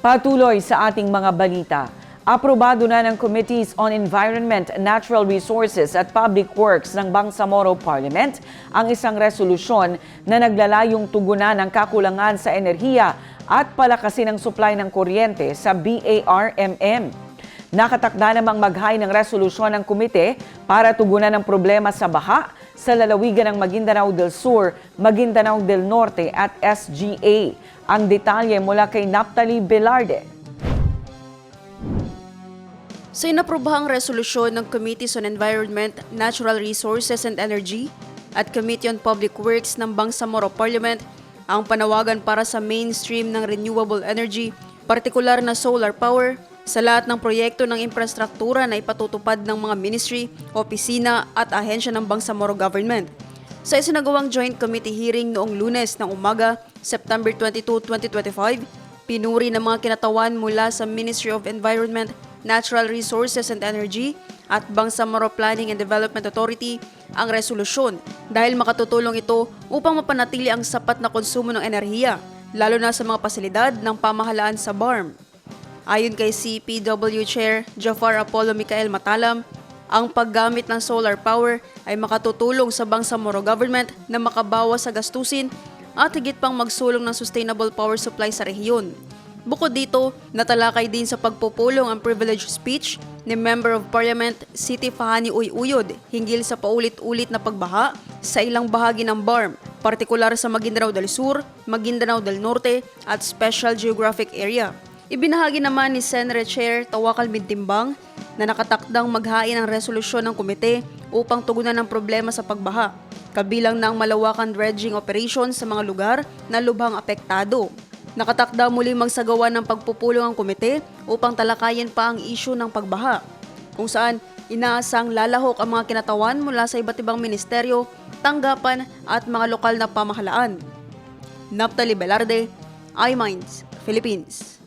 Patuloy sa ating mga balita. Aprobado na ng Committees on Environment, Natural Resources at Public Works ng Bangsamoro Parliament ang isang resolusyon na naglalayong tugunan ng kakulangan sa enerhiya at palakasin ang supply ng kuryente sa BARMM. Nakatakda namang maghay ng resolusyon ng komite para tugunan ang problema sa baha sa lalawigan ng Maguindanao del Sur, Maguindanao del Norte at SGA. Ang detalye mula kay Naptali Velarde. Sa inaprobahang resolusyon ng Committees on Environment, Natural Resources and Energy at Committee on Public Works ng Bangsamoro Parliament, ang panawagan para sa mainstream ng renewable energy, partikular na solar power, sa lahat ng proyekto ng infrastruktura na ipatutupad ng mga ministry, opisina at ahensya ng Bangsamoro Government. Sa isinagawang joint committee hearing noong lunes ng umaga, September 22, 2025, pinuri ng mga kinatawan mula sa Ministry of Environment, Natural Resources and Energy at Bangsamoro Planning and Development Authority ang resolusyon dahil makatutulong ito upang mapanatili ang sapat na konsumo ng enerhiya, lalo na sa mga pasilidad ng pamahalaan sa BARM. Ayon kay CPW Chair Jafar Apollo Micael Matalam, ang paggamit ng solar power ay makatutulong sa Bangsamoro government na makabawas sa gastusin at higit pang magsulong ng sustainable power supply sa rehiyon. Bukod dito, natalakay din sa pagpupulong ang privilege speech ni Member of Parliament Siti Fahani Uyuyod hinggil sa paulit-ulit na pagbaha sa ilang bahagi ng BARM, partikular sa Maguindanao del Sur, Maguindanao del Norte at Special Geographic Area. Ibinahagi naman ni Senate Chair Tawakal Bintimbang na nakatakdang maghain ng resolusyon ng komite upang tugunan ang problema sa pagbaha, kabilang ng malawakan dredging operation sa mga lugar na lubhang apektado. Nakatakda muli magsagawa ng pagpupulong ang komite upang talakayin pa ang isyu ng pagbaha, kung saan inaasang lalahok ang mga kinatawan mula sa iba't ibang ministeryo, tanggapan at mga lokal na pamahalaan. Naptali Velarde, iMinds, Philippines.